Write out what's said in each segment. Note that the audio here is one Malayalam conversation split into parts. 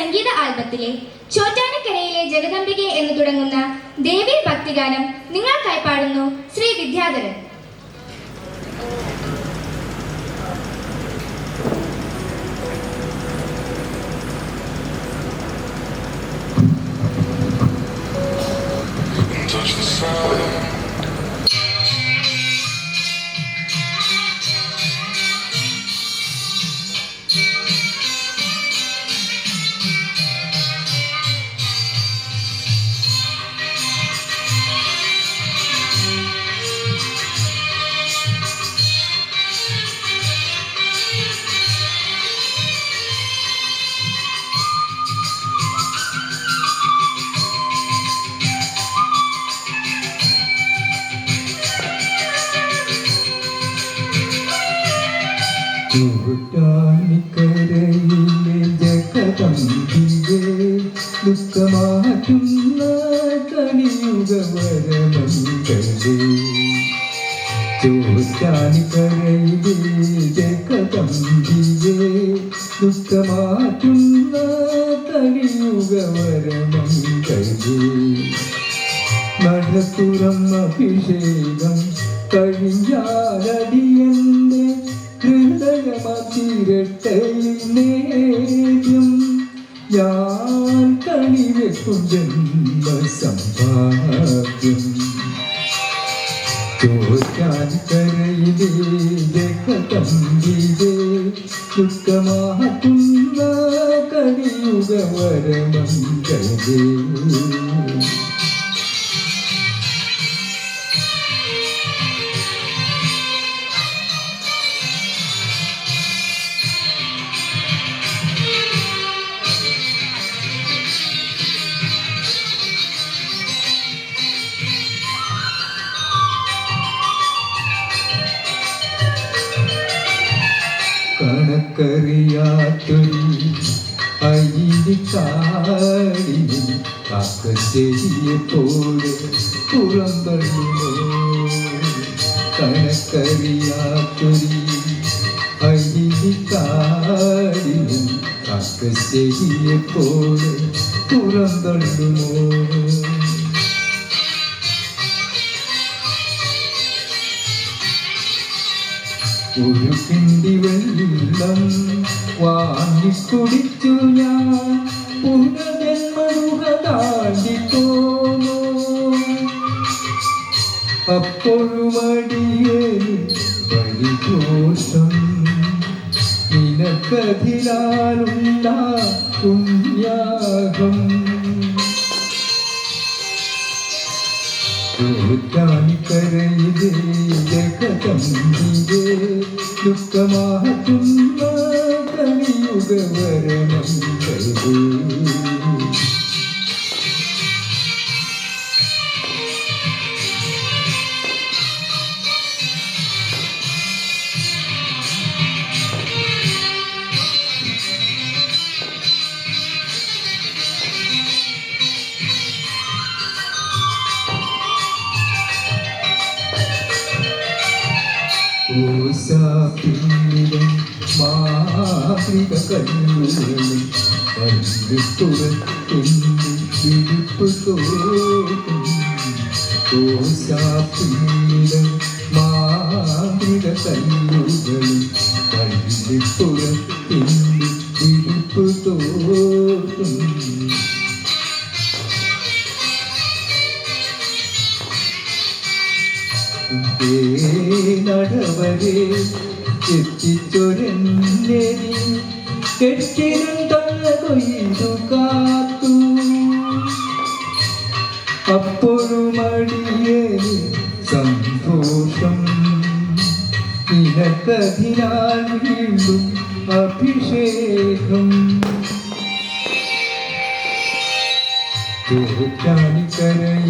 സംഗീത ആൽബത്തിലെ ചോറ്റാനക്കരയിലെ ജഗദംബികെ എന്ന് തുടങ്ങുന്ന ദേവി ഭക്തിഗാനം നിങ്ങൾക്കായി പാടുന്നു Shri Vidyadharan Touch the sound. വരമംഗളേ Nadappuram അഭിഷേകം കഴിഞ്ഞാലടിയന്റെ ഹൃദയമതിരട്ടയും ഞാൻ കണിവെക്കും ജന്മസമ്പാദ്യം. ചോറ്റാൻ കരയിലേ ജഗതമ്പിലേ ദുഃഖമാറ്റുന്ന കലിയുഗ വരമംഗലേ കണക്കറിയാത്തൊരു അയിലിക്കാളിന് കാക്കശ്ശേരിയെ പോലെ പുറന്തള്ളുമോ കണക്കറിയാത്തൊരു അയിലിക്കാളിന് കാക്കശ്ശേരിയെ പോലെ പുറന്തള്ളുമോ ഒരു പിണ്ടി വെള്ളം വാങ്ങിക്കുടിച്ചു ഞാൻ. പുനജന്മരുക അപ്പോഴും അടിയേ ചോറ്റാനിക്കരയിലേ ജഗതമ്പിലേ ദുഃഖമാറ്റുന്ന കലിയുഗ വരണം കരുതേ ൂസാപിന്നിലും മാതൃക കണ്ണുകളും പല്ലുത്തുറത്തിന്റെ പിടിപ്പ് തോന്നും ൂസാപിന്നിലും മാതൃക കണ്ണുകളും പല്ലുത്തുറത്തിന്റെ നടവരെ എത്തിച്ചൊരെന്നെ കെട്ടിനും തലകൊയ്തു കാത്തു അപ്പോഴും അടിയേ സന്തോഷം. നിനക്കതിനാൽ വീണ്ടും അഭിഷേകം. ചോറ്റാനിക്കരയിലേ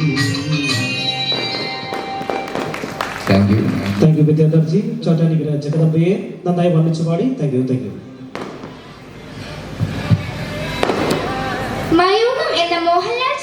thank you. Thank you Vidyadharji Chottanikkara ജഗദമ്പയെ നന്നായി വർണിച്ചു പാടി. Thank you thank you Mayookham എന്ന മോഹൻലാൽ